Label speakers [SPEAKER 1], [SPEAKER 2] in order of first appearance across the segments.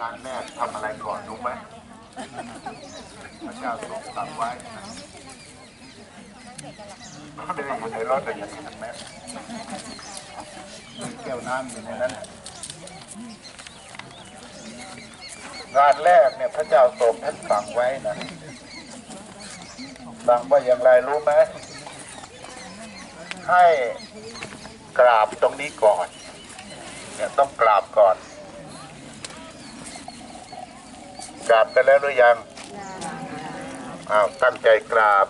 [SPEAKER 1] งานแรกทำอะไรก่อนรู้ไหมพระเจ้าทรงสั่งไว้ไม่ได้อยู่ในรถแต่ยังเห็นไหมมีแก้วน้ำอยู่ในนั้นงานแรกเนี่ยพระเจ้าทรงท่านสั่งไว้นะสั่งว่าอย่างไรรู้ไหมให้กราบตรงนี้ก่อนเนี่ยต้องกราบก่อน กราบไปแล้วหรือยังอ้าวตั้งใจกราบ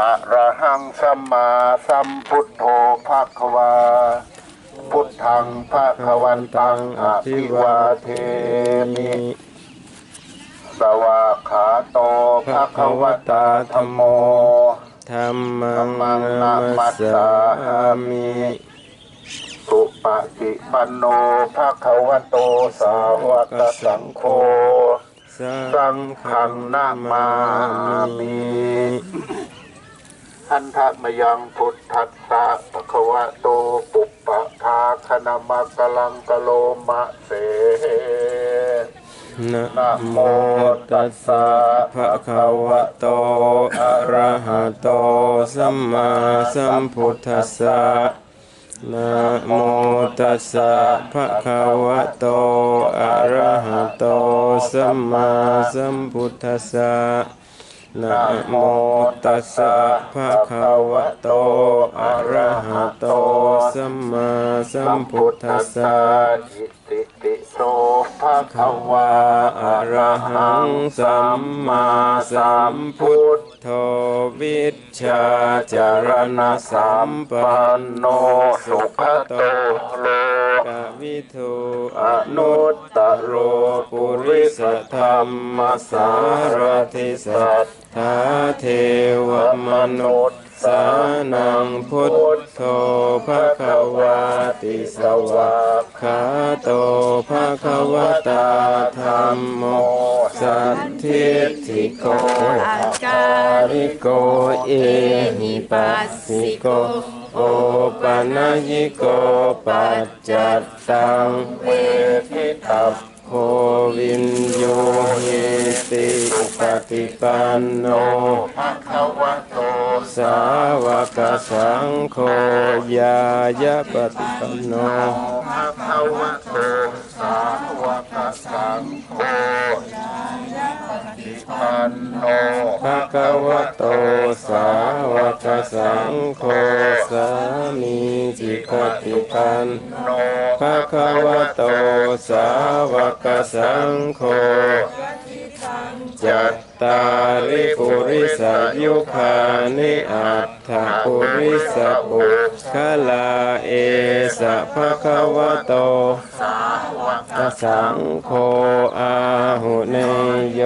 [SPEAKER 1] อะระหังสัมมาสัมพุทโธภาควา พุทธังภาควันตังอภิวาเทมิสวากขาโตภาควตาธรรมโม
[SPEAKER 2] ธรรมั
[SPEAKER 1] ธั
[SPEAKER 2] ง
[SPEAKER 1] มมัง
[SPEAKER 2] นา
[SPEAKER 1] นา
[SPEAKER 2] มั
[SPEAKER 1] มั
[SPEAKER 2] ส
[SPEAKER 1] ส
[SPEAKER 2] สา
[SPEAKER 1] สา
[SPEAKER 2] มิ
[SPEAKER 1] สุป ฏิปันโนภาควโตสาวกสังโฆสังฆังนามามิอันทะมยังพุทธัสสะภะคะวะโตปุปปะภาคณมะกลังกะโลมะเส
[SPEAKER 2] นะโมตัสสะภะคะวะโตอะระหะโตสัมมาสัมพุทธัสสะ นะโมตัสสะภะคะวะโต อะระหะโต สัมมาสัมพุทธัสสะนะโมตัสสะภะคะวะโต อะระหะโต สัมมาสัมพุทธัสสะ
[SPEAKER 1] อิติปิโสภะคะวะ
[SPEAKER 2] อะระหัง สัมมาสัมพุทธ วิชชาจารณสัมปันโนสุขโตโลกวิทูอนุตตโรปุริสธรรมสารทิสัทธาเทวมนุษย์สานังพุทโธภะคะวาติสวากขาโตภะคะวตาธรรมโม สัทธิทิโกอาการิโกเอหิปัสสิโกโอปัญญิโกปัจจัตตัง
[SPEAKER 1] เวทิตัพ
[SPEAKER 2] โควินโยเยติปฏิปันโน
[SPEAKER 1] ภะคะวะโต
[SPEAKER 2] สาวกสังโฆยายะปฏิปันโน
[SPEAKER 1] ภะคะวะโตสาวกสังโฆติปั นโน
[SPEAKER 2] ภะคะวะโตสาวกสังโฆสามีจิปฏิปัน
[SPEAKER 1] โน
[SPEAKER 2] ภะคะวะโตสาวกสังโฆจัตตาริปุริสยุคานิอัตถปุริสปุคลาเอสะภะคะวะโต สังโฆอาหุเนโย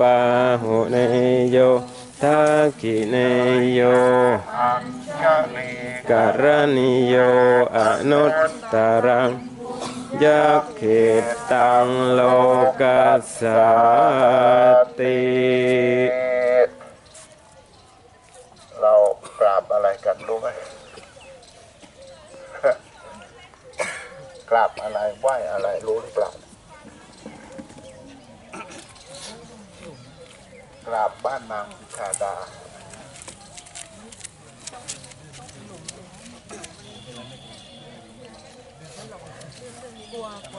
[SPEAKER 2] ปาหุเนโยทักขิเนโย
[SPEAKER 1] อัญชลี
[SPEAKER 2] การณิโยอนุตตรังยักขิตังโลกัสสติ
[SPEAKER 1] เรากราบอะไรกันรู้ไหม กราบอะไรไหว้อะไรรู้หรือเปล่ากราบบ้านนางพิชาดา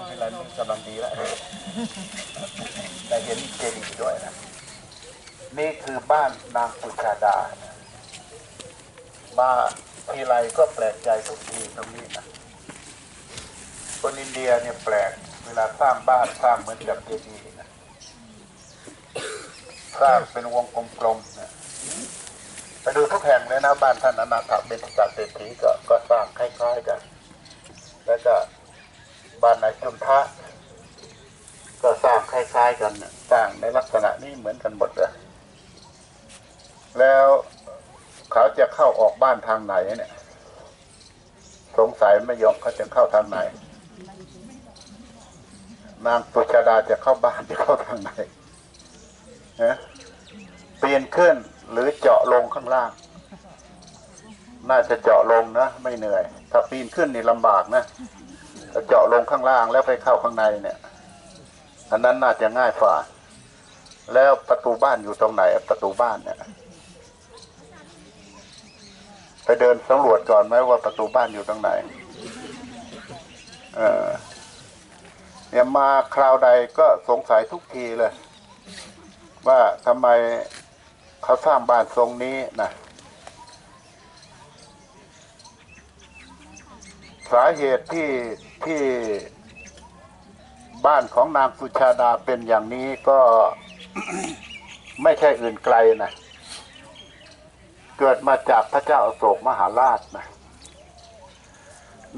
[SPEAKER 1] อะไรมันกำลังดีแล้วได้เห็นเจดีย์ด้วยนะ นี่คือบ้านนางปุชาดา มาทีไรก็แปลกใจทุกทีตรงนี้นะ คนอินเดียเนี่ยแปลก เวลาสร้างบ้านสร้างเหมือนกับเจดีย์นะสร้างเป็นวงกลมๆนะไปดูทุกแห่งเลยนะบ้านท่านอนาถเป็นกาเศรษฐีก็ก็สร้างคล้ายๆกัน แล้วก็บ้านนายจุนทะก็สร้างคล้ายๆกันสร้างในลักษณะนี้เหมือนกันหมดเลยแล้วเขาจะเข้าออกบ้านทางไหนเนี่ย สงสัยไม่ยอมเขาจะเข้าทางไหน นางปุชาดาจะเข้าบ้านจะเข้าทางไหนฮะปีนขึ้นหรือเจาะลงข้างล่าง น่าจะเจาะลงนะ ไม่เหนื่อย ถ้าปีนขึ้นนี่ลำบากนะถ้าเจาะลงข้างล่างแล้วไปเข้าข้างในเนี่ย อันนั้นน่าจะง่ายฝ่า แล้วประตูบ้านอยู่ตรงไหน ประตูบ้านเนี่ย ไปเดินสำรวจก่อนไหมว่าประตูบ้านอยู่ตรงไหน เออ เนี่ยมาคราวใดก็สงสัยทุกทีเลย ว่าทำไมเขาสร้างบ้านทรงนี้นะสาเหตุที่ที่บ้านของนางสุชาดาเป็นอย่างนี้ก็ไม่ใช่อื่นไกลนะ เกิดมาจากพระเจ้าอโศกมหาราชนะ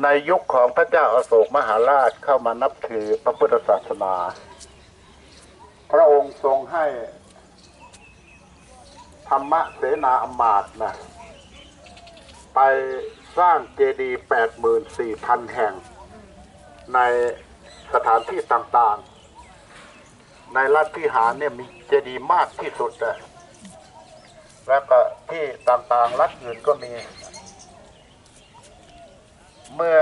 [SPEAKER 1] ในยุคของพระเจ้าอาโศกมหาราชเข้ามานับถือพระพุทธศาสนา พระองค์ทรงให้ธรรมะเสนาอมาตนะไปสร้างเจดีย์แปดหมื่นสี่พันแห่ง ในสถานที่ต่างๆ ในรัฐพิหารเนี่ยมีเจดีย์มากที่สุดเลยแล้วก็ที่ต่างๆ รัฐอื่นก็มี เมื่อ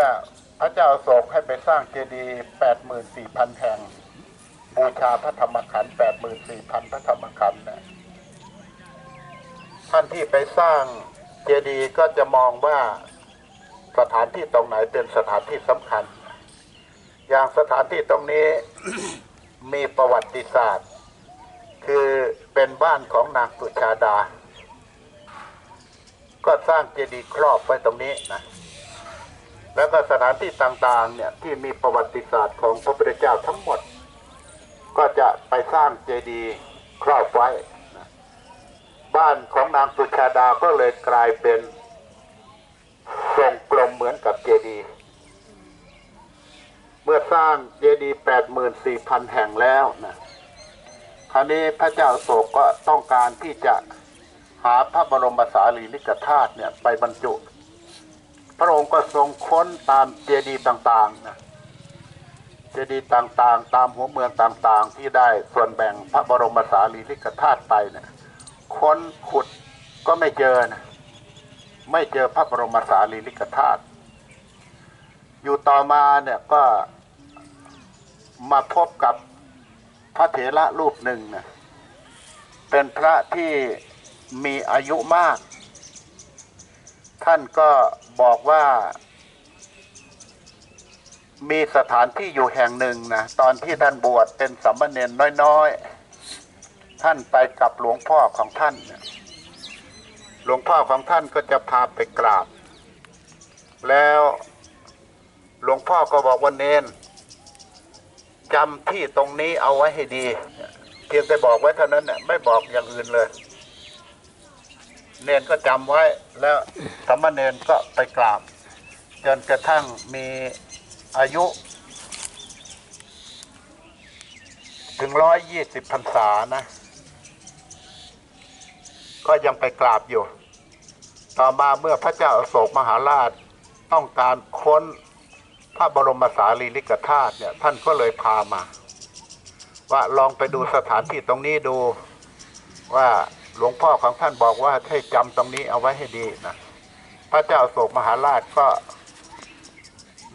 [SPEAKER 1] พระเจ้าโศกให้ไปสร้างเจดีย์แปดหมื่นสี่พันแห่ง บูชาพระธรรมขันธ์แปดหมื่นสี่พันพระธรรมขันธ์นะท่านที่ไปสร้างเจดีย์ก็จะมองว่าสถานที่ตรงไหนเป็นสถานที่สำคัญ อย่างสถานที่ตรงนี้มีประวัติศาสตร์ คือเป็นบ้านของนางสุชาดา ก็สร้างเจดีย์ครอบไว้ตรงนี้นะ แล้วก็สถานที่ต่างๆเนี่ยที่มีประวัติศาสตร์ของพระพุทธเจ้าทั้งหมด ก็จะไปสร้างเจดีย์ครอบไว้ บ้านของนางสุชาดาก็เลยกลายเป็นทรงกลมเหมือนกับเจดีย์เมื่อสร้างเจดีย์แปดหมื่นสี่พันแห่งแล้วนะคราวนี้พระเจ้าโศกก็ต้องการที่จะหาพระบรมสารีริกธาตุเนี่ยไปบรรจุ พระองค์ก็ทรงค้นตามเจดีย์ต่างๆนะเจดีย์ต่างๆ ตามหัวเมืองต่างๆ ที่ได้ส่วนแบ่งพระบรมสารีริกธาตุไปเนี่ยค้นขุดก็ไม่เจอนะไม่เจอพระบรมสารีริกธาตุอยู่ต่อมาเนี่ยก็มาพบกับพระเถระรูปหนึ่งนะเป็นพระที่มีอายุมาก ท่านก็บอกว่า มีสถานที่อยู่แห่งหนึ่งนะตอนที่ท่านบวชเป็นสัมเนนน้อยๆ ท่านไปกับหลวงพ่อของท่าน หลวงพ่อของท่านก็จะพาไปกราบ แล้วหลวงพ่อก็บอกว่าเนนจำที่ตรงนี้เอาไว้ให้ดี เพียงแต่บอกไว้เท่านั้นเนี่ยไม่บอกอย่างอื่นเลย เนนก็จำไว้แล้วสามเณรก็ไปกราบ จนกระทั่งมีอายุ ถึงร้อยยี่สิบพรรษานะ ก็ยังไปกราบอยู่ ต่อมาเมื่อพระเจ้าอโศกมหาราชต้องการค้นพระบรมสารีริกธาตุเนี่ย ท่านก็เลยพามา ว่าลองไปดูสถานที่ตรงนี้ดูว่า หลวงพ่อของท่านบอกว่าให้จำตรงนี้เอาไว้ให้ดีนะพระเจ้าโศกมหาราชก็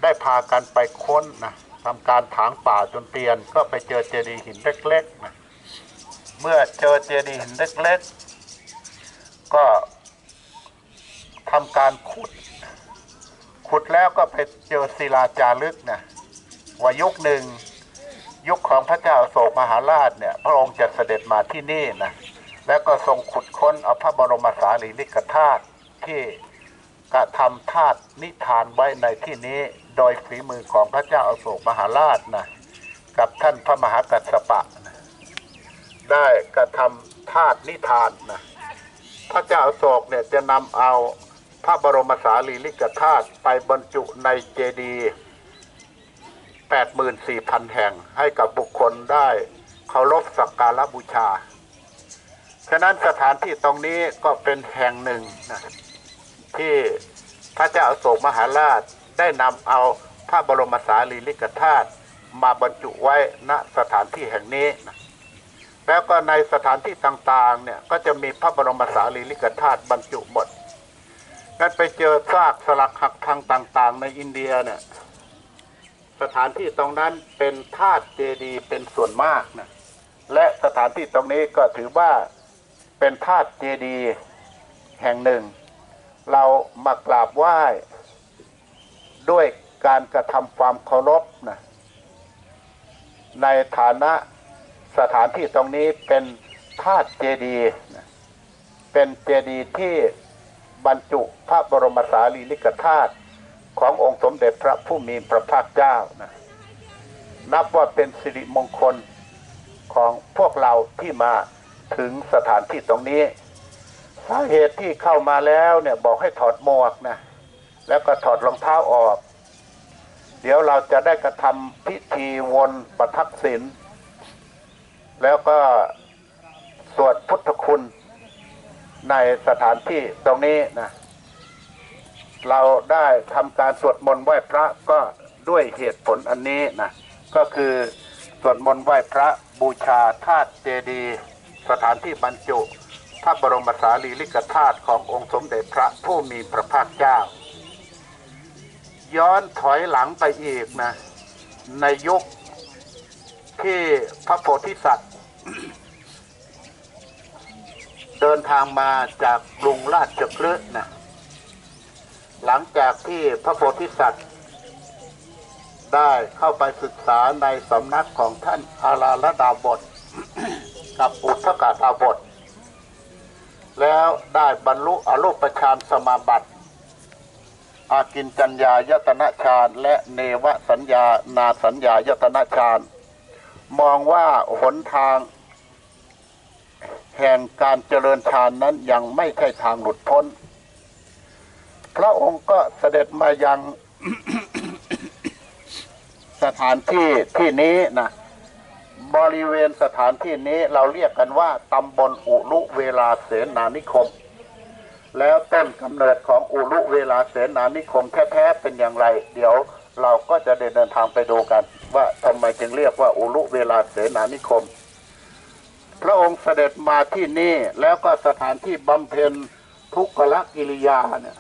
[SPEAKER 1] ได้พากันไปค้นนะทำการถางป่าจนเตียนก็ไปเจอเจดีย์หินเล็กๆนะเมื่อเจอเจดีย์หินเล็กๆ ก็ทำการขุด ขุดแล้วก็ไปเจอศิลาจารึกนะว่ายุคหนึ่งยุคของพระเจ้าโศกมหาราชเนี่ย พระองค์จะเสด็จมาที่นี่นะ แล้วก็ทรงขุดค้นเอาพระบรมสารีริกธาตุที่กระทำธาตุนิทานไว้ในที่นี้โดยฝีมือของพระเจ้าอาโศกมหาราชนะกับท่านพระมหากัสสปะนะได้กระทำธาตุนิทานนะพระเจ้าอาโศกเนี่ยจะนำเอาพระบรมสารีริกธาตุไปบรรจุในเจดีย์แปดหมื่นสี่พันแห่งให้กับบุคคลได้เคารพสักการะบูชา ฉะนั้นสถานที่ตรงนี้ก็เป็นแห่งหนึ่งนะที่พระเจ้าอโศกมหาราชได้นำเอาพระบรมสารีริกธาตุมาบรรจุไว้ณสถานที่แห่งนี้นะแล้วก็ในสถานที่ต่างๆเนี่ยก็จะมีพระบรมสารีริกธาตุบรรจุหมดงั้นไปเจอซากสลักหักพังต่าง ๆ ในอินเดียเนี่ยสถานที่ตรงนั้นเป็นธาตุเจดีย์เป็นส่วนมากนะและสถานที่ตรงนี้ก็ถือว่า เป็นธาตุเจดีย์แห่งหนึ่ง เรามากราบไหว้ด้วยการกระทำความเคารพนะในฐานะสถานที่ตรงนี้เป็นธาตุเจดีย์เป็นเจดีย์ที่บรรจุพระบรมสารีริกธาตุขององค์สมเด็จพระผู้มีพระภาคเจ้านะนับว่าเป็นสิริมงคลของพวกเราที่มา ถึงสถานที่ตรงนี้ สาเหตุที่เข้ามาแล้วเนี่ยบอกให้ถอดหมวกนะแล้วก็ถอดรองเท้าออก เดี๋ยวเราจะได้กระทำพิธีวนประทักษิณแล้วก็สวดพุทธคุณในสถานที่ตรงนี้นะเราได้ทำการสวดมนต์ไหว้พระก็ด้วยเหตุผลอันนี้นะก็คือสวดมนต์ไหว้พระบูชาธาตุเจดีย์ สถานที่บรรจุพระบรมสารีริกธาตุขององค์สมเด็จพระผู้มีพระภาคเจ้า ย้อนถอยหลังไปอีกนะ ในยุคที่พระโพธิสัตว์ เดินทางมาจากกรุงราชคฤห์นะหลังจากที่พระโพธิสัตว์ ได้เข้าไปศึกษาในสำนักของท่านอาราลดาบท กับอุทกาดาบท แล้วได้บรรลุอรูปฌานสมาบัติ อากินจัญญายตนะฌานและเนวสัญญานาสัญญายตนะฌานมองว่าหนทาง แห่งการเจริญฌานนั้นยังไม่ใช่ทางหลุดพ้น พระองค์ก็เสด็จมายังสถานที่ที่นี้นะ บริเวณสถานที่นี้เราเรียกกันว่าตำบลอุลุเวลาเสนานิคม แล้วต้นกำเนิดของอุลุเวลาเสนานิคมแท้ๆเป็นอย่างไร เดี๋ยวเราก็จะได้เดินทางไปดูกัน ว่าทำไมจึงเรียกว่าอุลุเวลาเสนานิคม พระองค์เสด็จมาที่นี่แล้วก็สถานที่บำเพ็ญทุกขละกิริยาเนี่ย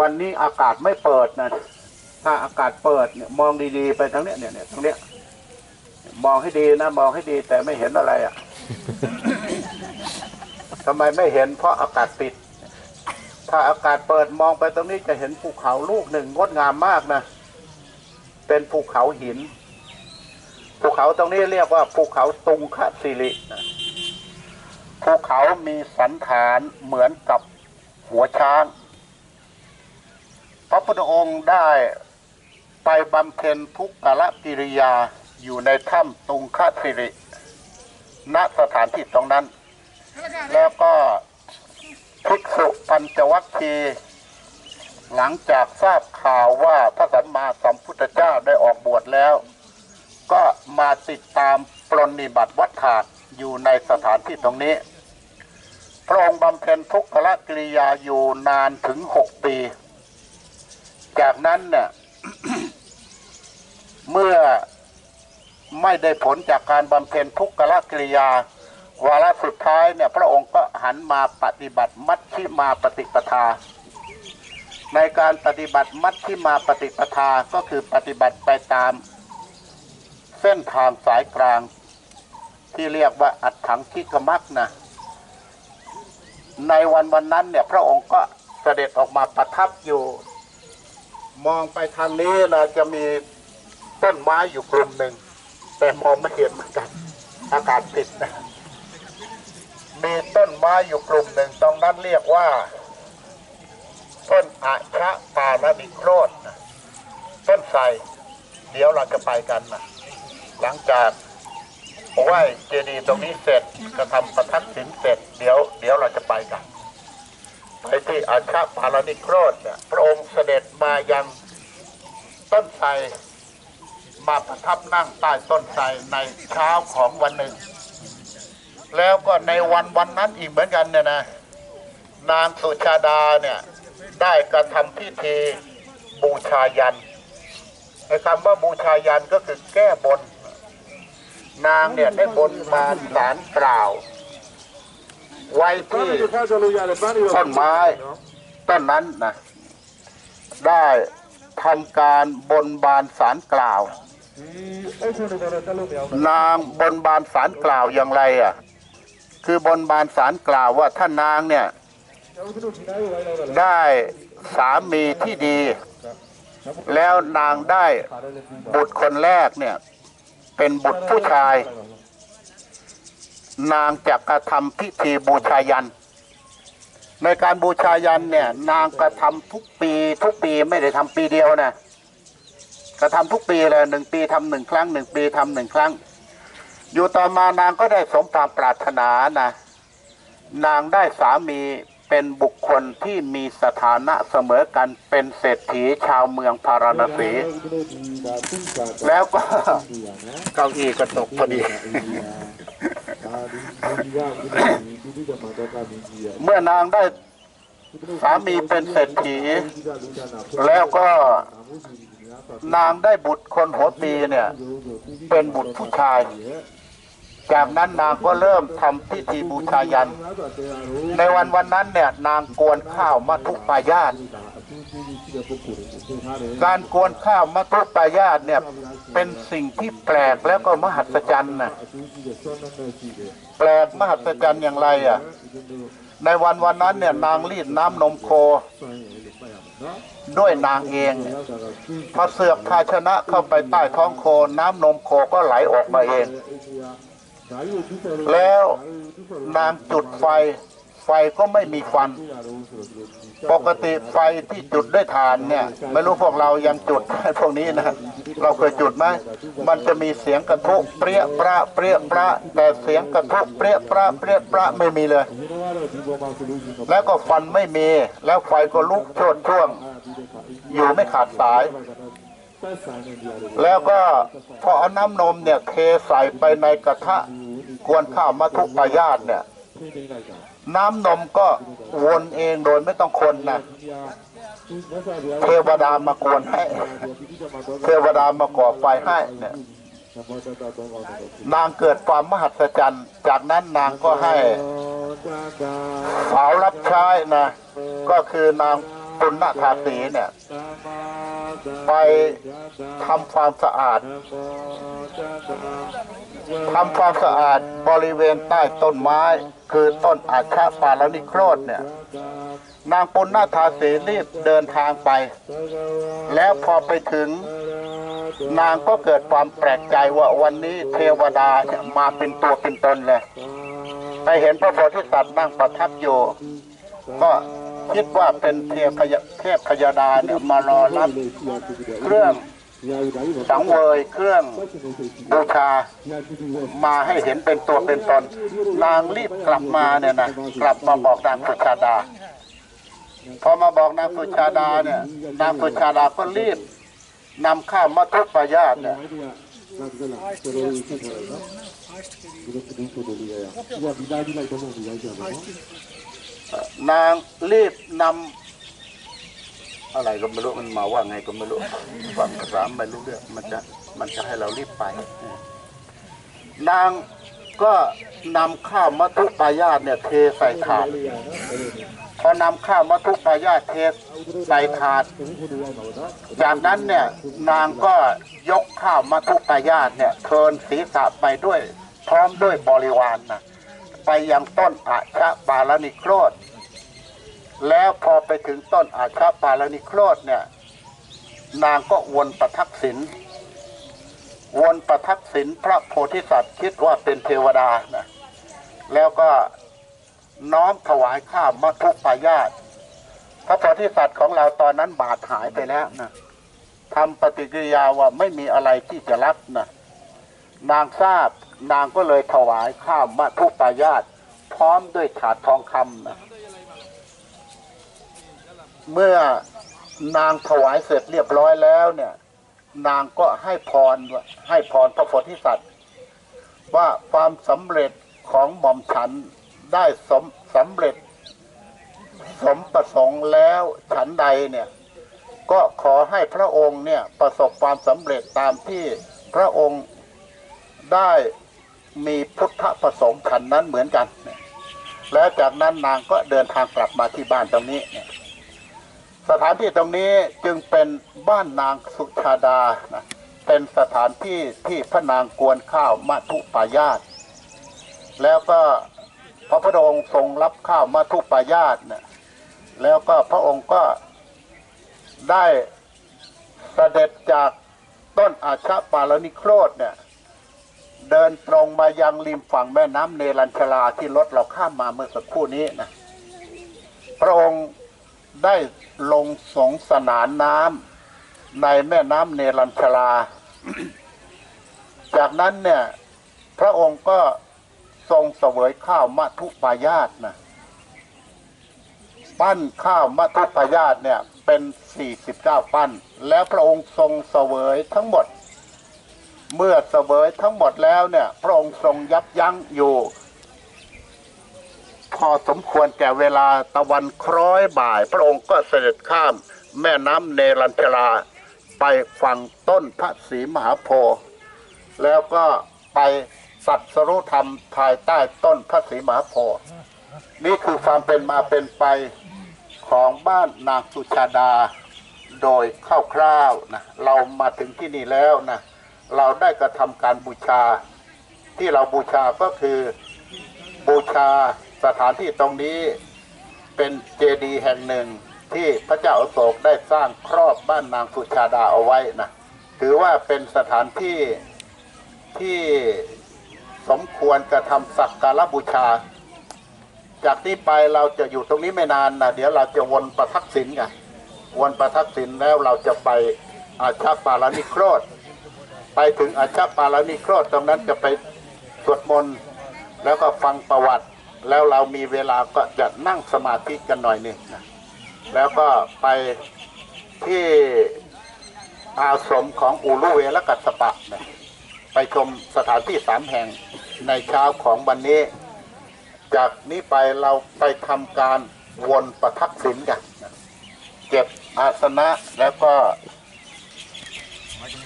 [SPEAKER 1] วันนี้อากาศไม่เปิดนะถ้าอากาศเปิดเนี่ยมองดีๆไปทางเนี้ยเนี่ยเนี่ยทางเนี้ย มองให้ดีนะมองให้ดีแต่ไม่เห็นอะไรอะ่ะทำไมไม่เห็นเพราะอากาศปิด ถ้าอากาศเปิดมองไปตรงนี้จะเห็นภูเขาลูกหนึ่งงดงามมากนะ เป็นภูเขาหิน ภูเขาตรงนี้เรียกว่าภูเขาตุงคสิรินะภูเขามีสันฐานเหมือนกับหัวช้าง พระพุทธองค์ได้ไปบำเพ็ญทุกขละกิริยา อยู่ในถ้ำตุงคสิริ ณสถานที่ตรงนั้น แล้วก็ภิกษุปัญจวัคคีหลังจากทราบข่าวว่าพระสัมมาสัมพุทธเจ้าได้ออกบวชแล้ว ก็มาติดตามปรนนิบัติวัฏถากอยู่ในสถานที่ตรงนี้ พระองค์บำเพ็ญทุกขละกิริยาอยู่นานถึงหกปี จากนั้นเนี่ยเมื่อ ไม่ได้ผลจากการบำเพ็ญทุกขละกิริยา วาระสุดท้ายเนี่ยพระองค์ก็หันมาปฏิบัติมัชชิมาปฏิปทา ในการปฏิบัติมัชชิมาปฏิปทาก็คือปฏิบัติไปตาม เส้นทางสายกลาง ที่เรียกว่าอัดถังคิกมักนะในวันวันนั้นเนี่ยพระองค์ก็เสด็จออกมาประทับอยู่ มองไปทางนี้นะจะมีต้นไม้อยู่กลุ่มหนึ่ง แต่มองไม่เห็นเหมือนกัน อากาศปิดนะมีต้นไม้อยู่กลุ่มหนึ่งตรงนั้นเรียกว่า ต้นอาชะปาลนิโครธนะต้นไทรเดี๋ยวเราจะไปกันนะหลังจากไหว้เจดีย์ตรงนี้เสร็จกระทำประทักษิณเสร็จ เดี๋ยวเดี๋ยวเราจะไปกันไปที่อาชาปาลนิโครธเนี่ยพระองค์เสด็จมายังต้นไทร มาประทับนั่งใต้ต้นไทรในเช้าของวันหนึ่ง แล้วก็ในวันวันนั้นอีกเหมือนกันเนี่ยนะนางสุชาดาเนี่ยได้กระทำพิธีบูชายันไอ้คำว่าบูชายันก็คือแก้บน นางเนี่ยได้บนบานสารกล่าว ไว้ที่ต้นไม้ต้นนั้นนะได้ทำการบนบานสารกล่าว นางบนบานสารกล่าวอย่างไรอะ คือบนบานสารกล่าวว่าท่านนางเนี่ย ได้สามีที่ดี แล้วนางได้บุตรคนแรกเนี่ย เป็นบุตรผู้ชาย นางจะกระทำพิธีบูชายัน ในการบูชายันเนี่ย นางกระทำทุกปี ทุกปีไม่ได้ทำปีเดียวนะ กระทำทุกปีเลยหนึ่งปีทำหนึ่งครั้งหนึ่งปีทำหนึ่งครั้ง อยู่ต่อมานางก็ได้สมความปรารถนานะ นางได้สามีเป็นบุคคลที่มีสถานะเสมอกันเป็นเศรษฐีชาวเมืองพาราณสี แล้วก็เก้าอี้ก็ตกพอดี เมื่อนางได้สามีเป็นเศรษฐี แล้วก็ นางได้บุตรคนหัวปีเนี่ย เป็นบุตรผู้ชาย จากนั้นนางก็เริ่มทำพิธีบูชายัน ในวันวันนั้นเนี่ยนางกวนข้าวมัทุกปายาตการกวนข้าวมัทุกปายาตเนี่ยเป็นสิ่งที่แปลกแล้วก็มหัศจรรย์นะแปลกมหัศจรรย์อย่างไรอะ ในวันวันนั้นเนี่ยนางรีดน้ำนมโค ด้วยนางเองเนี่ยพอเสือกภาชนะเข้าไปใต้ท้องโคน้ำนมโคก็ไหลออกมาเอง แล้วนางจุดไฟไฟก็ไม่มีควัน ปกติไฟที่จุดด้วยถ่านเนี่ย ไม่รู้พวกเรายังจุดพวกนี้นะ เราเคยจุดไหมมันจะมีเสียงกระทุเปรี้ยปราเปรี้ยปราแต่เสียงกระทุเปรี้ยปราเปรี้ยปราไม่มีเลย แล้วก็ฟันไม่มีแล้วไฟก็ลุกโชนช่วง อยู่ไม่ขาดสาย แล้วก็พอเอาน้ำนมเนี่ยเทใส่ไปในกระทะกวนข้าวมัทุกปายาตเนี่ย น้ำนมก็วนเองโดยไม่ต้องคนนะเทวดามากวนให้ เทวดามาก่อไฟให้เนี่ยนางเกิดความมหัศจรรย์ จากนั้นนางก็ให้ สาวรับใช้นะ ก็คือนางปุณณธาสีเนี่ย ไปทำความสะอาดทำความสะอาดบริเวณใต้ต้นไม้ คือต้นอาชาปาลนิโครธเนี่ย นางปุณณธาสีรีบเดินทางไป แล้วพอไปถึง นางก็เกิดความแปลกใจว่าวันนี้เทวดาเนี่ยมาเป็นตัวเป็นตนเลย ไปเห็นพระโพธิสัตว์นั่งประทับอยู่ก็คิดว่าเป็นเทพยเทพพยดาเนี่ยมารอรับเครื่องสังเวยเครื่องบูชามาให้เห็นเป็นตัวเป็นตนนางรีบกลับมาเนี่ยนะกลับมาบอกนางสุชาดา พอมาบอกนางสุชาดาเนี่ยนางสุชาดาก็รีบนำข้าวมัทุปยาตเนี่ย นางรีบนำอะไรก็ไม่รู้มันมาว่าไงก็ไม่รู้ฟังภาษาไม่รู้เรื่องมันจะมันจะให้เรารีบไป นางก็นำข้าวมัทุปายาตเนี่ยเทใส่ถาดพอนำข้าวมัทุปายาตเทใส่ถาด จากนั้นเนี่ยนางก็ยกข้าวมัทุปายาตเนี่ยเทินศีรษะไปด้วย พร้อมด้วยบริวารนนะไปยังต้นอาชะปาลนิโครธ แล้วพอไปถึงต้นอาชาปาลนิโครธเนี่ย นางก็วนประทักษิณวนประทักษิณพระโพธิสัตว์คิดว่าเป็นเทวดานะแล้วก็น้อมถวายข้าวมัทุปายาตพระโพธิสัตว์ของเราตอนนั้นบาดหายไปแล้วนะทำปฏิกิริยาว่าไม่มีอะไรที่จะรับนะนางทราบ นางก็เลยถวายข้าวมัทุปายาตพร้อมด้วยถาดทองคำนะเมื่อนางถวายเสร็จเรียบร้อยแล้วเนี่ย นางก็ให้พรให้พรพระโพธิสัตว์ ว่าความสำเร็จของหม่อมฉันได้สมสำเร็จ สมประสงค์แล้วฉันใดเนี่ย ก็ขอให้พระองค์เนี่ยประสบความสำเร็จตามที่พระองค์ได้ มีพุทธประสงค์ฉันนั้นเหมือนกัน แล้วจากนั้นนางก็เดินทางกลับมาที่บ้านตรงนี้ สถานที่ตรงนี้จึงเป็นบ้านนางสุชาดานะเป็นสถานที่ที่พระนางกวนข้าวมัทุปายาต แล้วก็พระพุทธองค์ทรงรับข้าวมัทุปายาตเนี่ยแล้วก็พระองค์ก็ได้เสด็จจากต้นอาชาปาลนิโครธเนี่ย เดินตรงมายังริมฝั่งแม่น้ำเนรัญชลาที่รถเราข้ามมาเมื่อสักครู่นี้นะพระองค์ได้ลงสงสนานน้ำในแม่น้ำเนรัญชลา จากนั้นเนี่ย พระองค์ก็ทรงเสวยข้าวมัทุปายาตนะปั้นข้าวมัทุปายาตเนี่ยเป็น 49 ปั้น แล้วพระองค์ทรงเสวยทั้งหมด เมื่อเสวยทั้งหมดแล้วเนี่ยพระองค์ทรงยับยั้งอยู่ พอสมควรแก่เวลาตะวันคล้อยบ่าย พระองค์ก็เสด็จข้าม แม่น้ำเนรัญชลา ไปฝั่งต้นพระศรีมหาโพธิ์แล้วก็ไปสัตสรุธรรมภายใต้ต้นพระศรีมหาโพธิ์นี่คือความเป็นมาเป็นไปของบ้านนางสุชาดา โดยคร่าวๆนะเรามาถึงที่นี่แล้วนะ เราได้กระทำการบูชา ที่เราบูชาก็คือบูชาสถานที่ตรงนี้เป็นเจดีย์แห่งหนึ่งที่พระเจ้าอโศกได้สร้างครอบบ้านนางสุชาดาเอาไว้นะถือว่าเป็นสถานที่ที่สมควรกระทำสักการะบูชา จากนี้ไปเราจะอยู่ตรงนี้ไม่นานนะเดี๋ยวเราจะวนประทักษิณไงวนประทักษิณแล้วเราจะไปอาชาปาลานิโครธ ไปถึงอาชาปาลานิโครธตรงนั้นจะไปสวดมนต์แล้วก็ฟังประวัติ แล้วเรามีเวลาก็จะนั่งสมาธิกันหน่อยหนึงนะแล้วก็ไปที่อาสมของอูรุเวลกัสปะนะไปชมสถานที่สามแห่งในเช้าของวันนี้ จากนี้ไปเราไปทำการวนประทักษิณกัน เก็บอาสนะแล้วก็